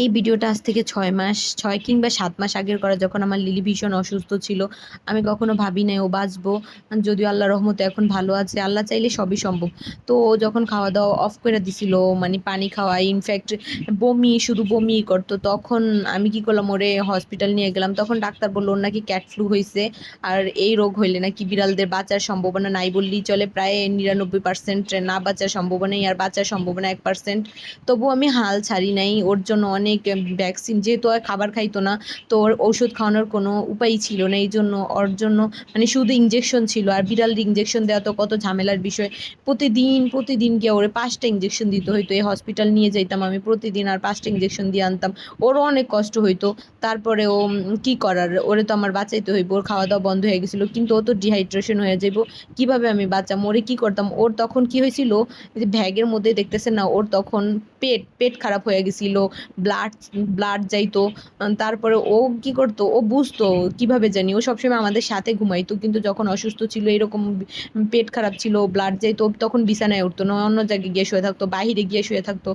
এই ভিডিওটা আজ থেকে ছয় মাস, ছয় কিংবা সাত মাস আগের করা যখন আমার লিলি ভীষণ অসুস্থ ছিল, আমি কখনো ভাবি নাই, ও বাঁচবো? যদিও আল্লাহ রহমতে এখন ভালো আছে, আল্লাহ চাইলে সবই সম্ভব। তো ও যখন খাওয়া দাওয়া অফ করে দিছিল মানে পানি খাওয়া ইনফ্যাক্ট বমি, শুধু বমি করতো, তখন আমি কি করলাম, ওরে হসপিটাল নিয়ে গেলাম, তখন ডাক্তার বলল, ওর নাকি ক্যাট ফ্লু হয়েছে আর এই রোগ হইলে নাকি বিড়ালদের বাঁচার সম্ভাবনা নাই বললেই চলে, প্রায় নিরানব্বই পার্সেন্ট না বাঁচার সম্ভাবনাই, আর বাঁচার সম্ভাবনা এক পার্সেন্ট তবু আমি হাল ছাড়ি নাই, ওর জন্য অনেক ভ্যাকসিন যেহেতু আর খাবার খাইতো না, তো ওর ওষুধ খাওয়ানোর কোনো উপায়ই ছিল না। এই জন্য ওর জন্য মানে শুধু ইঞ্জেকশন ছিল আর বিড়াল ইঞ্জেকশন দেওয়া তো কত ঝামেলার বিষয়। প্রতিদিন প্রতিদিন গিয়ে ওরে পাঁচটা ইঞ্জেকশন দিতে হইতো। এই হসপিটাল নিয়ে যাইতাম আমি প্রতিদিন আর পাঁচটা ইঞ্জেকশন দিয়ে আনতাম। ওরও অনেক কষ্ট হইতো। তারপরে ও কি করার? ওরে তো আমার বাঁচাইতে হইব। ওর খাওয়া দাওয়া বন্ধ হয়ে গেছিল। কিন্তু ও তো ডিহাইড্রেশন হয়ে যাইব। কীভাবে আমি বাঁচাম? ওরে কি করতাম? ওর তখন কি হয়েছিল যে ভ্যাগের মধ্যে দেখতেছে না? ওর তখন পেট পেট খারাপ হয়ে গেছিল। ব্লাড ব্লাড যাইতো তারপরে ও কি করতো, ও বুঝতো কীভাবে জানি, ও সবসময় আমাদের সাথে ঘুমাইতো, কিন্তু যখন অসুস্থ ছিল, এরকম পেট খারাপ ছিল ব্লাড যাইতো, তখন বিছানায় উঠতো, না অন্য জায়গায় গিয়ে শুয়ে থাকতো, বাহিরে গিয়ে শুয়ে থাকতো।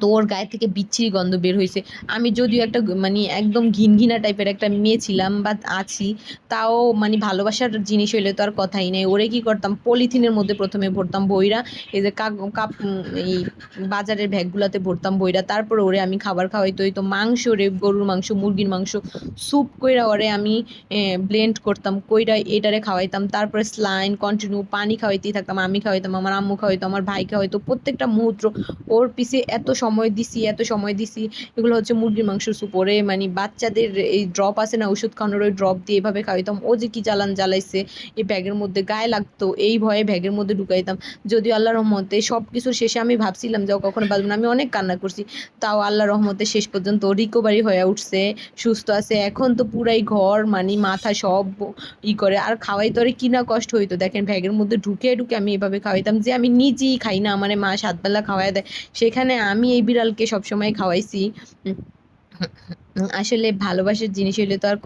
তো ওর গায়ে থেকে বিচ্ছিরি গন্ধ বের হয়েছে। আমি যদিও একটা মানে একদম ঘিনঘিনা টাইপের একটা মেয়ে ছিলাম বা আছি। তাও মানে ভালোবাসার জিনিস হইলে তো আর কথাই নেই। ওরে কি করতাম? পলিথিনের মধ্যে প্রথমে ভরতাম বইরা, এই যে কাপ কাপ এই বাজারের ব্যাগগুলোতে ভরতাম বইরা। তারপরে ওরে আমি খাবার খাওয়াইতো তো মাংস রে, গরুর মাংস, মুরগির মাংস স্যুপ কইরা ওরে আমি ব্লেন্ড করতাম, কইরা এটারে খাওয়াইতাম। তারপরে স্লাইন কন্টিনিউ পানি খাওয়াইতেই থাকতাম, আমি খাওয়াইতাম, আমার আম্মু খাওয়াইতো, আমার ভাই খাওয়াইতো। প্রত্যেকটা মুহূর্ত ওর পিছে এত সময় দিছি, এত সময় দিছি। এগুলো হচ্ছে মুরগির মাংস স্যুপ ওরে মানে বাচ্চাদের এই ড্রপ আছে না, ওষুধ খাওয়ানোর ওই ড্রপ দিয়ে এভাবে খাওয়াইতাম। ও যে কি জ্বালান জ্বালাইছে, এই ব্যাগের মধ্যে গায়ে লাগতো, এই ভয়ে ব্যাগের মধ্যে ঢুকাইতাম। যদিও আল্লাহ রহমতে সব কিছুর শেষে আমি ভাবছিলাম যে ও কখনো বাঁচবো না, আমি অনেক কান্না করছি। তাও আল্লাহ রহমতে শেষ পর্যন্ত রিকভারি হয়ে উঠছে, সুস্থ আছে। এখন তো পুরাই ঘর মানে মাথা সব ই করে। আর খাওয়াই তোরে কি না কষ্ট হইতো, দেখেন ব্যাগের মধ্যে ঢুকে ঢুকে আমি এভাবে খাওয়াইতাম যে আমি নিজেই খাই না আমার মা সাতবেলা খাওয়াই দেয়। সেখানে আমি এই বিড়ালকে সবসময় খাওয়াইছি। আসলে ভালোবাসার জিনিস হইলে তো আর